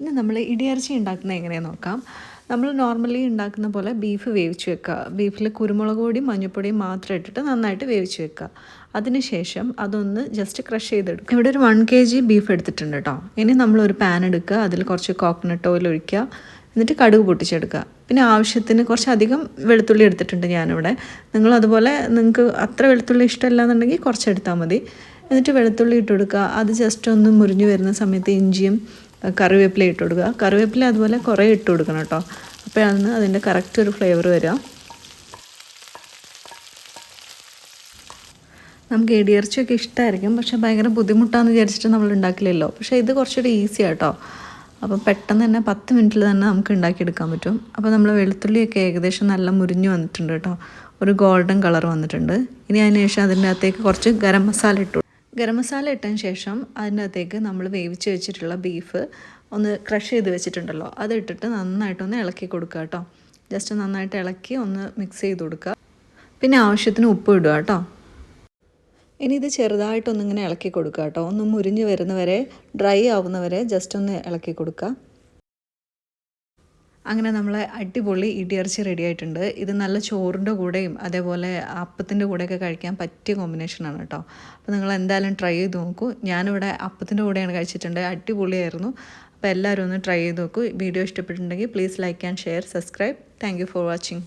ഇനി നമ്മൾ ഇടിയിറച്ചി ഉണ്ടാക്കുന്നത് എങ്ങനെയാണ് നോക്കാം. നമ്മൾ നോർമലി ഉണ്ടാക്കുന്ന പോലെ ബീഫ് വേവിച്ച് വെക്കുക. ബീഫിൽ കുരുമുളക് പൊടിയും മഞ്ഞൾപ്പൊടിയും മാത്രം ഇട്ടിട്ട് നന്നായിട്ട് വേവിച്ച് വെക്കുക. അതിനുശേഷം അതൊന്ന് ജസ്റ്റ് ക്രഷ് ചെയ്തെടുക്കുക. ഇവിടെ ഒരു വൺ കെ ജി ബീഫ് എടുത്തിട്ടുണ്ട് കേട്ടോ ഇനി നമ്മൾ ഒരു പാൻ എടുക്കുക. അതിൽ കുറച്ച് കോക്കനട്ട് ഓയിൽ ഒഴിക്കുക. എന്നിട്ട് കടുക് പൊട്ടിച്ചെടുക്കുക. പിന്നെ ആവശ്യത്തിന് കുറച്ചധികം വെളുത്തുള്ളി എടുത്തിട്ടുണ്ട് ഞാനിവിടെ. നിങ്ങൾ അതുപോലെ നിങ്ങൾക്ക് അത്ര വെളുത്തുള്ളി ഇഷ്ടമല്ല എന്നുണ്ടെങ്കിൽ കുറച്ചെടുത്താൽ മതി. എന്നിട്ട് വെളുത്തുള്ളി ഇട്ട് കൊടുക്കുക. അത് ജസ്റ്റ് ഒന്ന് മുറിഞ്ഞു വരുന്ന സമയത്ത് ഇഞ്ചിയും കറിവേപ്പില ഇട്ട് കൊടുക്കുക. കറിവേപ്പില അതുപോലെ കുറേ ഇട്ട് കൊടുക്കണം കേട്ടോ. അപ്പോഴാണ് അതിന്റെ കറക്റ്റ് ഒരു ഫ്ലേവർ വരിക. നമുക്ക് ഇടിയിറച്ചിയൊക്കെ ഇഷ്ടമായിരിക്കും പക്ഷേ ഭയങ്കര ബുദ്ധിമുട്ടാണെന്ന് വിചാരിച്ചിട്ട് നമ്മൾ ഉണ്ടാക്കില്ലല്ലോ. പക്ഷേ ഇത് കുറച്ചുകൂടി ഈസി ആട്ടോ. അപ്പം പെട്ടെന്ന് തന്നെ പത്ത് മിനിറ്റിൽ തന്നെ നമുക്ക് ഉണ്ടാക്കിയെടുക്കാൻ പറ്റും. അപ്പോൾ നമ്മൾ വെളുത്തുള്ളിയൊക്കെ ഏകദേശം നല്ല മുരിഞ്ഞു വന്നിട്ടുണ്ട് കേട്ടോ. ഒരു ഗോൾഡൻ കളർ വന്നിട്ടുണ്ട്. ഇനി അതിന് ശേഷം അതിന്റെ അകത്തേക്ക് കുറച്ച് ഗരം മസാല ഇട്ടു ഗരം മസാല ഇട്ടതിന് ശേഷം അതിനകത്തേക്ക് നമ്മൾ വേവിച്ച് വെച്ചിട്ടുള്ള ബീഫ് ഒന്ന് ക്രഷ് ചെയ്ത് വെച്ചിട്ടുണ്ടല്ലോ. അത് ഇട്ടിട്ട് നന്നായിട്ടൊന്ന് ഇളക്കി കൊടുക്കുക കേട്ടോ. ജസ്റ്റ് നന്നായിട്ട് ഇളക്കി ഒന്ന് മിക്സ് ചെയ്ത് കൊടുക്കുക. പിന്നെ ആവശ്യത്തിന് ഉപ്പ് ഇടുക കേട്ടോ. ഇനി ഇത് ചെറുതായിട്ടൊന്നിങ്ങനെ ഇളക്കി കൊടുക്കുക കേട്ടോ. ഒന്ന് മുരിഞ്ഞ് വരുന്നവരെ ഡ്രൈ ആവുന്നവരെ ജസ്റ്റ് ഒന്ന് ഇളക്കി കൊടുക്കുക. അങ്ങനെ നമ്മളെ അടിപൊളി ഇടിയിറച്ചി റെഡി ആയിട്ടുണ്ട്. ഇത് നല്ല ചോറിന്റെ കൂടെയും അതേപോലെ അപ്പത്തിന്റെ കൂടെയൊക്കെ കഴിക്കാൻ പറ്റിയ കോമ്പിനേഷനാണ് കേട്ടോ അപ്പോൾ നിങ്ങൾ എന്തായാലും ട്രൈ ചെയ്ത് നോക്കൂ. ഞാനിവിടെ അപ്പത്തിന്റെ കൂടെയാണ് കഴിച്ചിട്ടുണ്ട്. അടിപൊളിയായിരുന്നു. അപ്പോൾ എല്ലാവരും ഒന്ന് ട്രൈ ചെയ്ത് നോക്കൂ. വീഡിയോ ഇഷ്ടപ്പെട്ടിട്ടുണ്ടെങ്കിൽ please like and share subscribe thank for watching